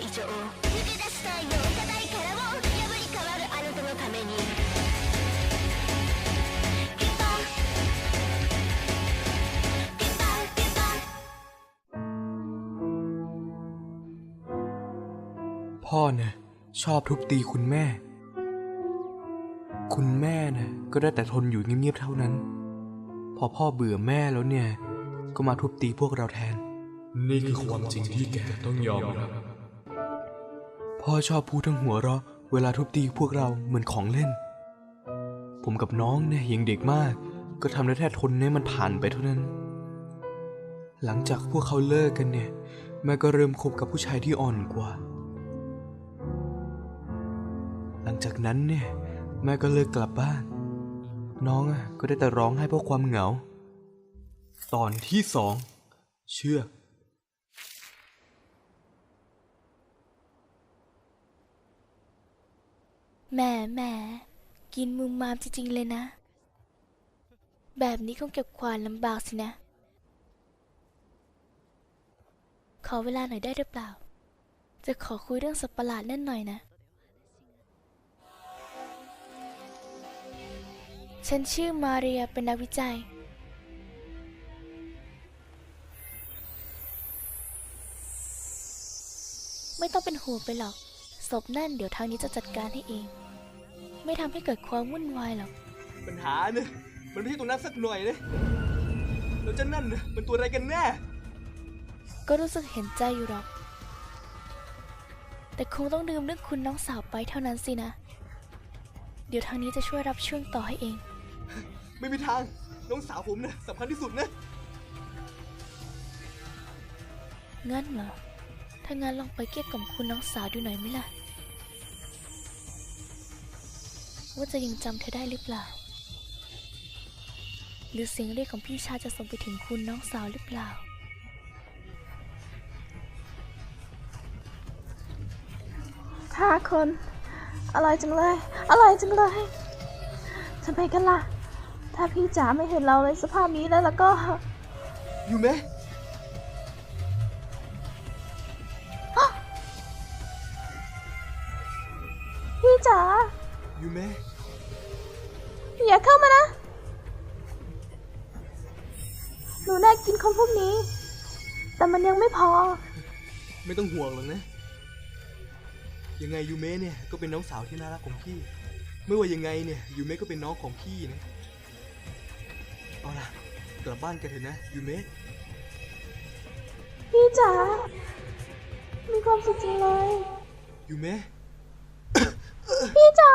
以上抜け出したいのお互いからも破り変わるあなたのためにピンポンピンポンピンポン พ่อเนี่ยชอบทุบตีคุณแม่ คุณแม่น่ะก็ได้แต่ทนอยู่เงียบๆเท่านั้น พอพ่อเบื่อแม่แล้วเนี่ย ก็มาทุบตีพวกเราแทน นี่คือความจริงที่แกต้องยอมรับ พ่อชอบพูดทั้งหัวเราะ เวลาทุบตีพวกเราเหมือนของเล่น ผมกับน้องเนี่ยยังเด็กมาก ก็ทำได้แค่ทนให้มันผ่านไปเท่านั้น หลังจากพวกเขาเลิกกันเนี่ย แม่ก็เริ่มคบกับผู้ชายที่อ่อนกว่า หลังจากนั้นเนี่ย แม่ก็เลิกกลับบ้าน น้องอะก็ได้แต่ร้องไห้เพราะความเหงา ตอนที่สองเชือก แหม่แหม่กินมุมมามจริงๆเลยนะ แบบนี้คงเก็บความลำบากสินะ ขอเวลาหน่อยได้หรือเปล่า จะขอคุยเรื่องสัตว์ประหลาดนั่นหน่อยนะ ฉันชื่อมาเรียเป็นนักวิจัย ไม่ต้องเป็นห่วงไปหรอกศพนั่นเดี๋ยวทางนี้จะจัดการให้เอง ไม่ทำให้เกิดความวุ่นวายหรอก ปัญหาเนี่ยมันไม่ใช่ตัวนั้นสักหน่อยเลยแล้วเจะนั่นน่ะเป็นตัวอะไรกันแน่ ก็รู้สึกเห็นใจอยู่หรอก แต่คงต้องลืมเรื่องคุณน้องสาวไปเท่านั้นสินะ เดี๋ยวทางนี้จะช่วยรับช่วงต่อให้เอง ไม่มีทาง น้องสาวผมเนี่ยสำคัญที่สุดนะ งั้นเหรอ ถ้างั้นลองไปเกลี้ยกล่อมคุณน้องสาวดูหน่อยไหมล่ะ ว่าจะยังจำเธอได้หรือเปล่า หรือเสียงเรียกของพี่ชายจะส่งไปถึงคุณน้องสาวหรือเปล่าค่ะคนอร่อยจังเลยอร่อยจังเลยทำไมกันล่ะ ถ้าพี่จ๋าไม่เห็นเราในสภาพนี้แล้วแล้วก็ อยู่ไหมพี่จ๋า อยู่ไหมอย่าเข้ามานะ หนูน่ากินของพวกนี้ แต่มันยังไม่พอ ไม่ต้องห่วงหรอกนะ ยังไงยูเมะเนี่ยก็เป็นน้องสาวที่น่ารักของพี่ ไม่ว่ายังไงเนี่ยยูเมะก็เป็นน้องของพี่นะ เอาล่ะ กลับบ้านกันเถอะนะยูเมะ พี่จ๋า มีความสุขจังเลยยูเมะ พี่จ๋า